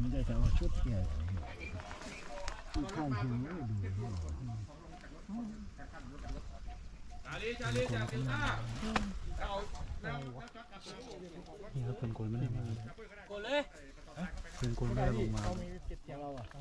ไม่ได้จะเอาชุดใหญ่ที่ข้างหิวดูนี่ครับเป็นคนไม่ได้มากดเลยเป็นคนไม่ได้ลงมาเขามีติดของเราอะเ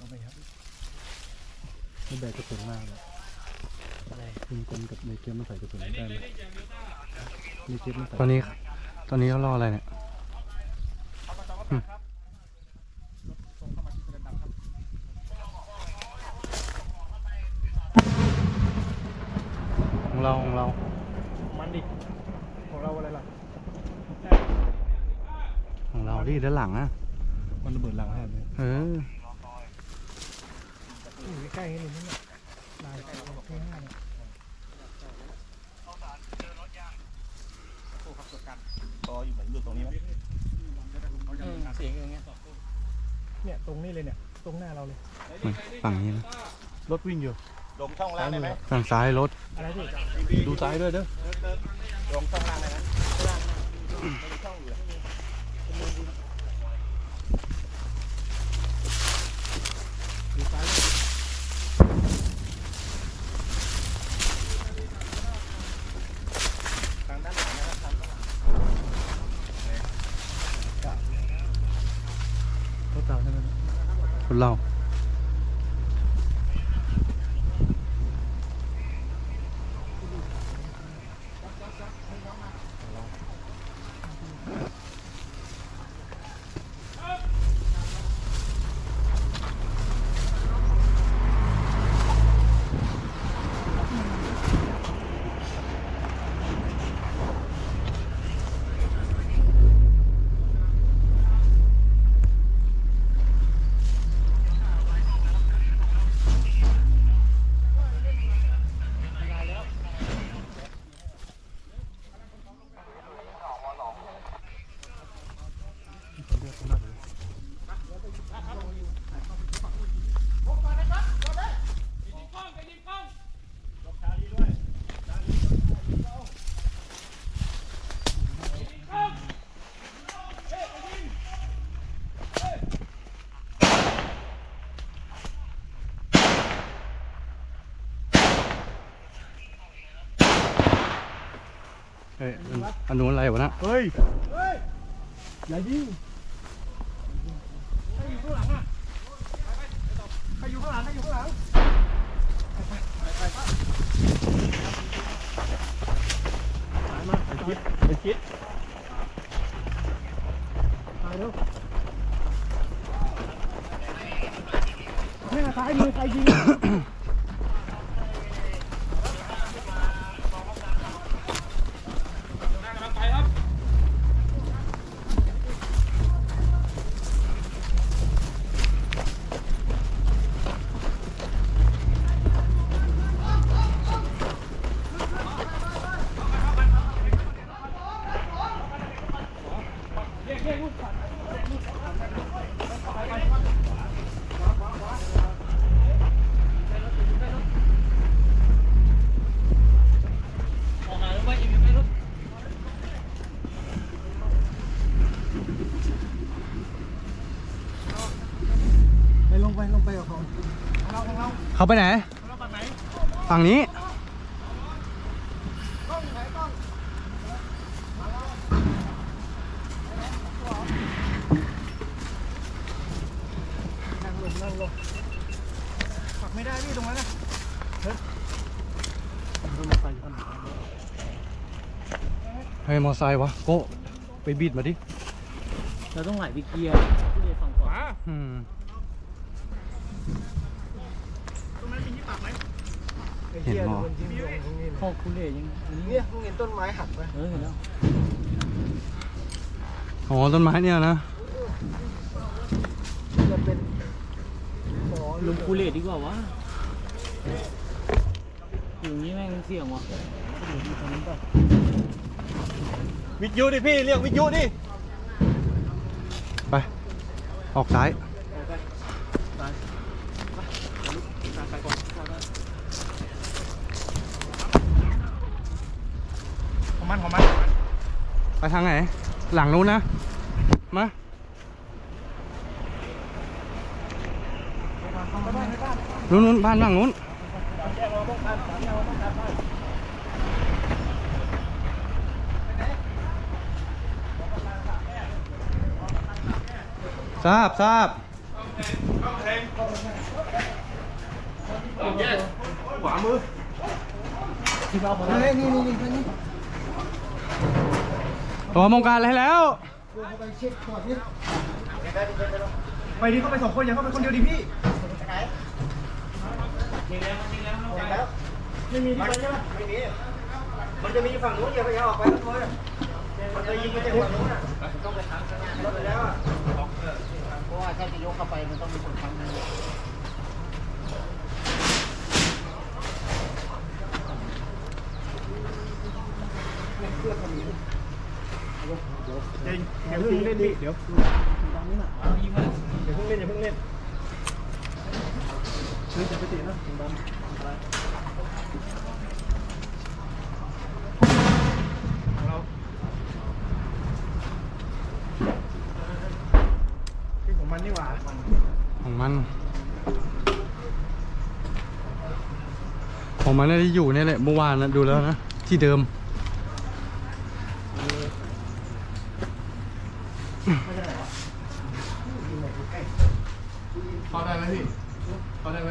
อาไปครับไม่แบกกระสุนมากเลยเป็นคนกับในเกมมาใส่กระสุนได้ไหมในเกมมาใส่ตอนนี้ตอนนี้เขารออะไรเนี่ยหึของเราของเรา มันดิของเราอะไรล่ะ ของเราที่ด้าน หลังอะมันระเบิดหลังแทนเลยเอออยู่ใกล้ๆนี่นี่เนี่ยลายข้างหน้าเนี่ยเสียงอย่างเงี้ยเนี่ยตรงนี้เลยเนี่ยตรงหน้าเราเลยมันฝั่งนี้นะรถวิ่งอยู่ลงช่องล่างได้ไหมฝั่งซ้ายรถอะไรพี่ดูซ้ายด้วยเด้อลงช่องล่างได้ไหมดูซ้าย ทางด้านหลังนะครับทางด้านหลัง รถเราใช่ไหม รถเรา เฮ้ยอันอันนู้นอะไรวะนะเฮ้ย อย่ายิงใครอยู่ข้างหลังอะใครอยู่ข้างหลังใครอยู่ข้างหลังสายมาไปคิดไปคิดตายแล้วเนี่ยซ้ายมือใครยิง งไปลงไปกับของเราของเราเขาไปไหนเราฝั่งไหนฝั่งนี้ กล้องไหนกล้องนั่งลงนั่งลงปักไม่ได้พี่ตรงนั้นนะเฮ้ยรถไฟอยู่ข้างหลังเฮ้ยมอไซค์วะโก้ไปบีดมาดิเราต้องไหลไปเกียร์ที่เรียฝั่งขวาอืม ตรงนั้นมีที่ปักไหม เห็นหมอจริงๆตรงนี้พ่อคุณเล่ยังอันนี้เนี่ยมึงเห็นต้นไม้หักไหมเออเห็นแล้วอ๋อต้นไม้เนี่ยนะจะเป็นหมอลงคูเลดีกว่าวะอยู่อย่างนี้แม่งเสี่ยงว่ะวิทยุดิพี่เรียกวิทยุดิไป ออกซ้าย มันของมันไปทางไหน หลังนู้นนะ มานู้นนู้นบ้านบ้างนู้นทราบทราบขวามือนี่นี่นี่นี่ ตัวมงการอะไรแล้ว ไปเช็คก่อนนี่ไปดิเข้าไปสองคนอย่าเข้าไปคนเดียวดิพี่ไม่มีที่ไปใช่ไหมไม่มี มันจะมีฝั่งนู้นอย่าไปเอาออกไปทุกคนมันจะยิงมาจากฝั่งนู้นอะต้องไปทางข้างหน้ารถไปแล้วอะเพราะว่าถ้าจะยกเข้าไปมันต้องมีคนทำนะเพื่อคนนี้ เดี๋ยวอย่าเพิ่งเล่นดิเดี๋ยวอย่าเพิ่งเล่นอย่าเพิ่งเล่นเฮ้ยจะไปตีนะถึงดำที่ของมันนี่หว่าของมัน ของมันน่าจะอยู่เนี่ยแหละเมื่อวานนะดูแล้วนะ ที่เดิม พอได้ไหมพี่พอได้ไหม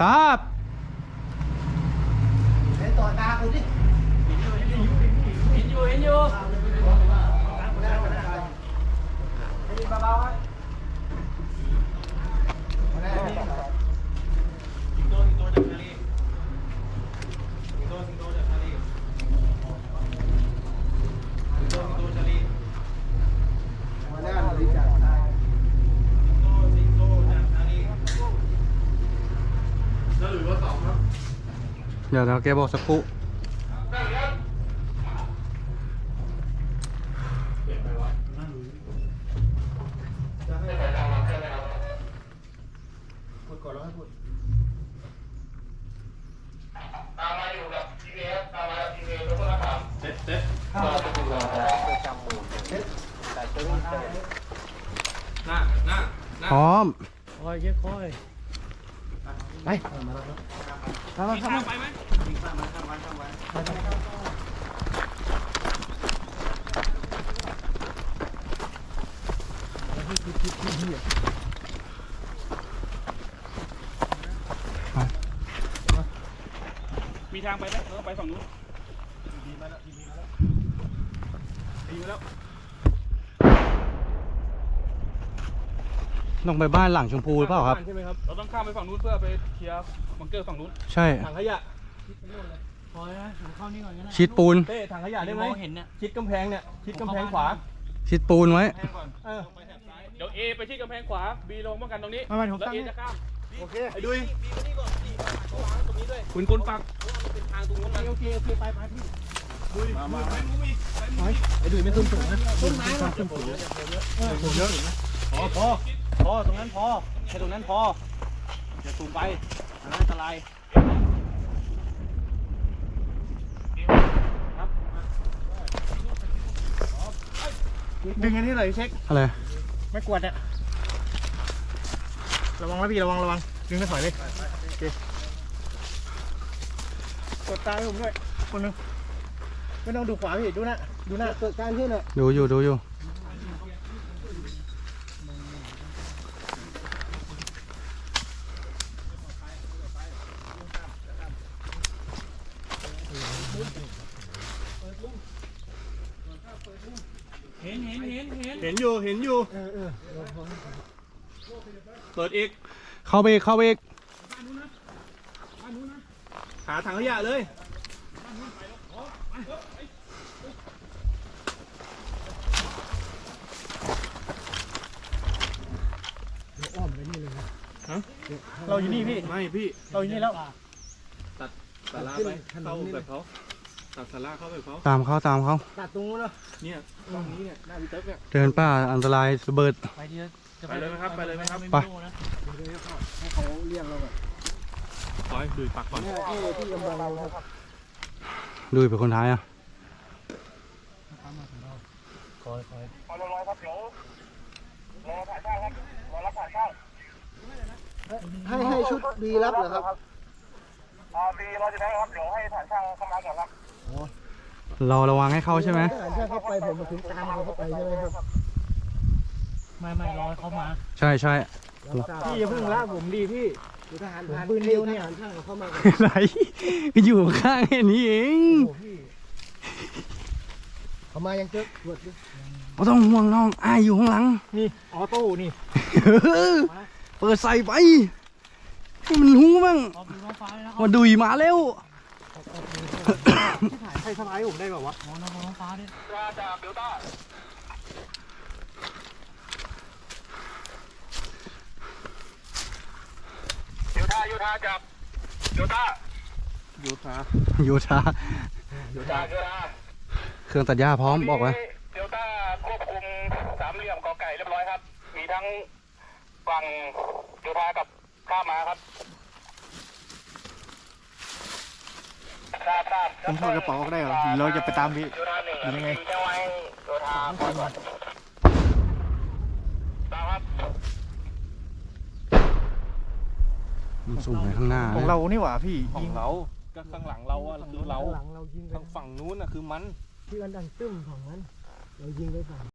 ทราบ ไอ้ต่อตากูดิ เห็นอยู่เห็นอยู่ สิงโตสิงโตจากทะเลสิงโตสิงโตจากทะเลสิงโตสิงโตทะเล มาได้บริจาคได้ สิงโตสิงโตจากทะเลแล้วหรือว่าสองครับ เดี๋ยวเดี๋ยวแกบอกสักครู่พูดก่อนแล้วให้พูดเซ็ตเซ็ตข้าวจะเป็นเราประจำหม แต่จะรุ่นเจอหน้าหน้าหน้าพร้อมคอยเช็คคอยไปมาแล้วครับมาครับไปไหมมีทางไปไหมเออไปฝั่งนู้นดีมาแล้วดีมาแล้วดีมาแล้วต้องไปบ้านหลังชมพูหรือเปล่าครับ ใช่ไหมครับ เราต้องข้ามไปฝั่งนู้นเพื่อไปเคลียร์บังเกอร์ฝั่งนู้น ใช่ ถังขยะ อยนะผมเข้านี่ก่อนก็ได้ชิดปูน เต้ถังขยะได้ไหมมองเห็นเนี่ย ชิดกำแพงเนี่ย ชิดกำแพงขวา ชิดปูนไว้ เออ เดี๋ยว A ไปที่กำแพงขวา B ลงป้องกันตรงนี้มามาผมแล้ว ตั้ง A จะข้ามโอเค ไอ้ดุยคุณคุณปักโอเคโอเคไปไปพี่ดุยมามาไอ้ดุยไม่ขึ้นสูงนะต้นไม้มันขึ้นสูงเออสูงเยอะพอพอพอตรงนั้นพอแค่ตรงนั้นพออย่าสูงไปอันนั้นอันตราย ดึงอันนี้เลยเช็คอะไรไม่กวดเนี่ยระวังนะพี่ระวังระวังดึงไปถอยเลยโอเคกดตาให้ผมด้วยคนหนึงไม่ต้องดูขวาพี่ดูหน้าดูหน้าเกิดการขึ้นเลยดูอยู่ดูอยู่ เห็นเห็นเห็นเห็น เห็นอยู่เห็นอยู่ เออเออเปิดอีก เข้าไปอีกเข้าไปอีกหาถังขยะเลยอ้อมไปนี่เลยนะฮะเราอยู่นี่พี่ ไม่พี่ เราอยู่นี่แล้วสาราไปเข้าแบบเขา ตัดสาราเข้าแบบเขาตามเขาตามเขาตัดตรงนู้นเนาะเนี่ยตรงนี้เนี่ยหน้าพี่เต๊กเนี่ยเดินป่าอันตรายระเบิด ไปเดียวจะไปเลยไหมครับไปเลยไหมครับไปม่รู้นะให้เขาเรียกเราแบบปล่อยดุยปักก่อนเนี่ยที่ที่กำบังเราครับดูเป็นคนท้ายอะคอยคอยให้ให้ชุดบีรับเหรอครับเราระวังให้เขาใช่ไหมทหารช่เข้าไปผมมาถึงตามเขาเข้าไปใช่ไหมครับไม่ไม่รอให้เขามาใช่ใช่พี่อย่าเพิ่งลากผมดีพี่ทหารผ่านปืนเดียวเนี่ยทหารช่างเขาเข้ามาก่อนอะไรอยู่ข้างแค่นี้เองเขามายังเจอตรวจดิไม่ต้องห่วงน้องอ้ายอยู่ข้างหลัง นี่ออโต้นี่เออเปิดใส่ไปให้มันรู้บ้างออกดูน้องฟ้าดุยมาแล้ว ใครสไลด์ผมได้แบบวะมองน้องน้องฟ้าดิยูทาโยธาโยธาเครื่องตัดหญ้าพร้อมบอกไว้เดลต้าควบคุมสามเหลี่ยมกอไก่เรียบร้อยครับ มีทั้งฝั่งโยธากับข้ามมาครับทราบทราบ ผมถอดกระเป๋าออกได้เหรอหรือเราจะไปตามพี่โยธาหนึ่งหรือยังไงทิ้งแค่ไว้โยธาปล่อยก่อนทราบครับมันสุ่มไปข้างหน้าของเรานี่หว่าพี่ของเราก็ข้างหลังเราอะคือเราหลังเรายิงทางฝั่งนู้นอะคือมัน ที่กันดังตึ้มของนั้น เรายิงไปฝั่ง